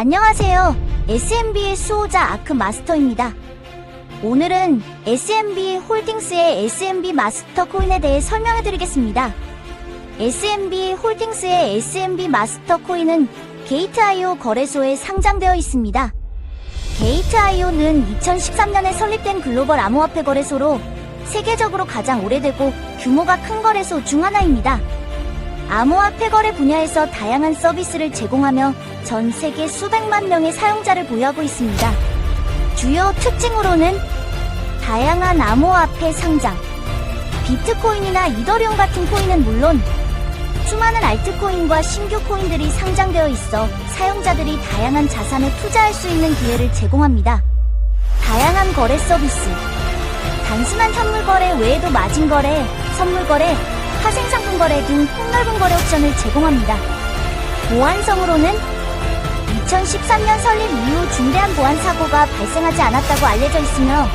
안녕하세요. SMB의 수호자 아크 마스터입니다. 오늘은 SMB 홀딩스의 SMB 마스터 코인에 대해 설명해 드리겠습니다. SMB 홀딩스의 SMB 마스터 코인은 게이트.io 거래소에 상장되어 있습니다. 게이트.io는 2013년에 설립된 글로벌 암호화폐 거래소로 세계적으로 가장 오래되고 규모가 큰 거래소 중 하나입니다. 암호화폐 거래 분야에서 다양한 서비스를 제공하며 전 세계 수백만 명의 사용자를 보유하고 있습니다. 주요 특징으로는 다양한 암호화폐 상장, 비트코인이나 이더리움 같은 코인은 물론 수많은 알트코인과 신규 코인들이 상장되어 있어 사용자들이 다양한 자산에 투자할 수 있는 기회를 제공합니다. 다양한 거래 서비스, 단순한 현물 거래 외에도 마진 거래, 선물 거래, 파생상품 거래 등 폭넓은 거래 옵션을 제공합니다. 보안성으로는 2013년 설립 이후 중대한 보안 사고가 발생하지 않았다고 알려져 있으며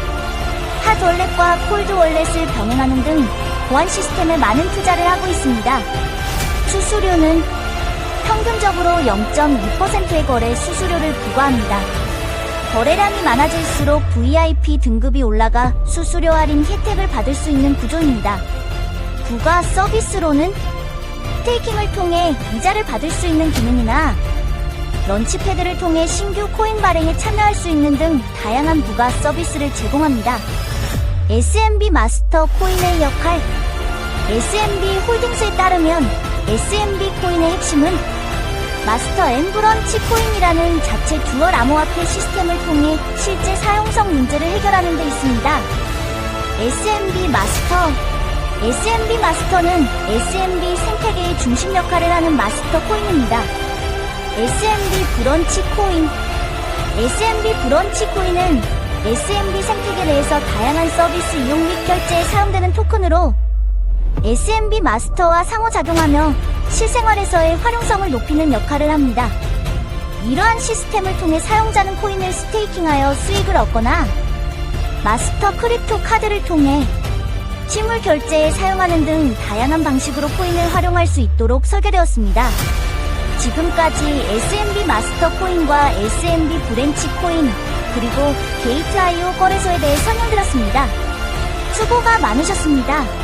핫월렛과 콜드월렛을 병행하는 등 보안 시스템에 많은 투자를 하고 있습니다. 수수료는 평균적으로 0.2%의 거래 수수료를 부과합니다. 거래량이 많아질수록 VIP 등급이 올라가 수수료 할인 혜택을 받을 수 있는 구조입니다. 부가 서비스로는 스테이킹을 통해 이자를 받을 수 있는 기능이나 런치패드를 통해 신규 코인 발행에 참여할 수 있는 등 다양한 부가 서비스를 제공합니다. SMB 마스터 코인의 역할 SMB 홀딩스에 따르면 SMB 코인의 핵심은 마스터 앤 브런치 코인이라는 자체 듀얼 암호화폐 시스템을 통해 실제 사용성 문제를 해결하는 데 있습니다. SMB 마스터 SMB 마스터는 SMB 생태계의 중심 역할을 하는 마스터 코인입니다. SMB 브런치 코인 SMB 브런치 코인은 SMB 생태계 내에서 다양한 서비스 이용 및 결제에 사용되는 토큰으로 SMB 마스터와 상호작용하며 실생활에서의 활용성을 높이는 역할을 합니다. 이러한 시스템을 통해 사용자는 코인을 스테이킹하여 수익을 얻거나 마스터 크립토 카드를 통해 실물 결제에 사용하는 등 다양한 방식으로 코인을 활용할 수 있도록 설계되었습니다. 지금까지 SMB 마스터 코인과 SMB 브랜치 코인 그리고 게이트.io 거래소에 대해 설명드렸습니다. 수고가 많으셨습니다.